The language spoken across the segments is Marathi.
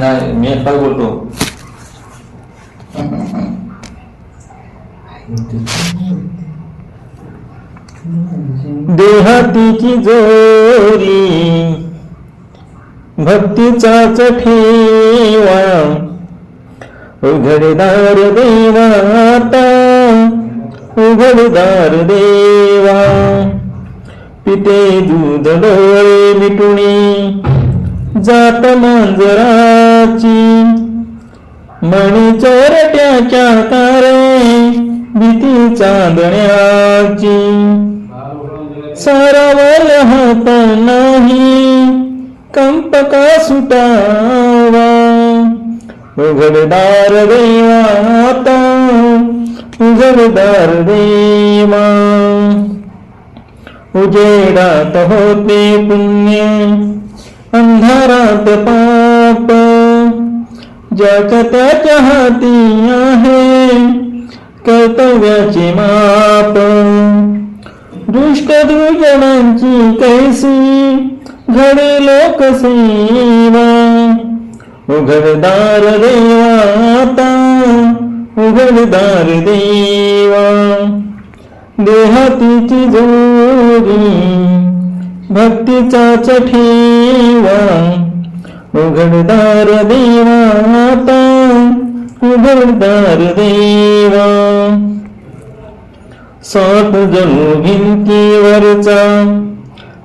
नाही मी एकटाच बोलतो. देहातीची जोरी भक्तीचाच ठेवा उघडदार देवाता उघडदार देवा. पिते दूध डोळे मिटुणी जात मांजराची. म्हणी चोरट्याच्या तारे भीती चांदण्याची. सारावल हात नाही कंप का सुटावा. उघडदार देवा आता उघडदार देवा. उजेडात होते पुण्य अंधारात पाप. ज्याच्या त्याच्या हाती आहे कर्तव्याचे माप. दुष्ट दुर्जनांची कैसी घडे लोकसेवा. उघडदार देवा आता उघडदार देवा. देहातीची जोरी भक्तीचाच ठेवा. उघडदार देवा आता उघडदार देवा. सात जणू भिंतीवरचा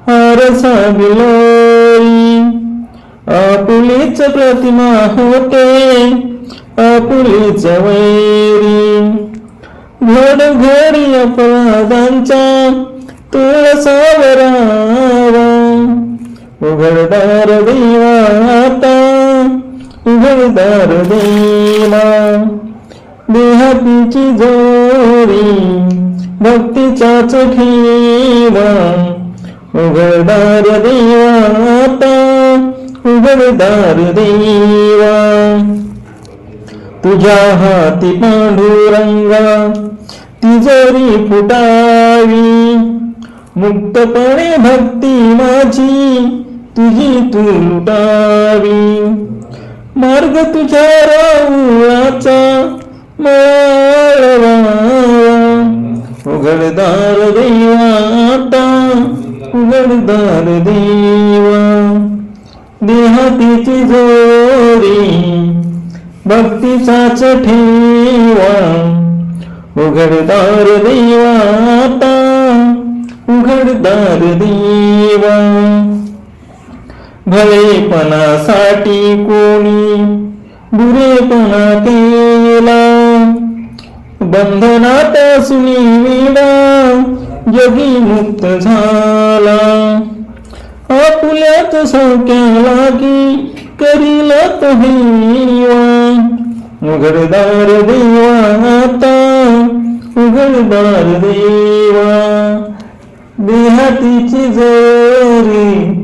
आरसा बिलोरी आपुलीच प्रतिमा होते आपुलीच वैरी. घड घोरी अपराधांचा तुळसावरावा. उघडदार देवाता उघडदार देवा. देहातीची जोरी भक्तीचा ठेवा उघडदार देवाता उघडदार देवा. तुझ्या हाती पांडुरंगा तिजोरी फुटावी. मुक्तपणे भक्ती माझी तुझी तू लुटावी. मार्ग तुझ्या राऊळाचा उघडदार देवा आता उघडदार देवा. देहातीची जोरी भक्तीचाच ठेवा. उघडदार देवा आता देवा भलेपणासाठी कोणी बुरेपणा केला. बंधनात सुनी विडा जगी मुक्त झाला. आपुल्यात सौक्याला की करील उघडदार देवा आता उघडदार देवा. देहातीची जोरी.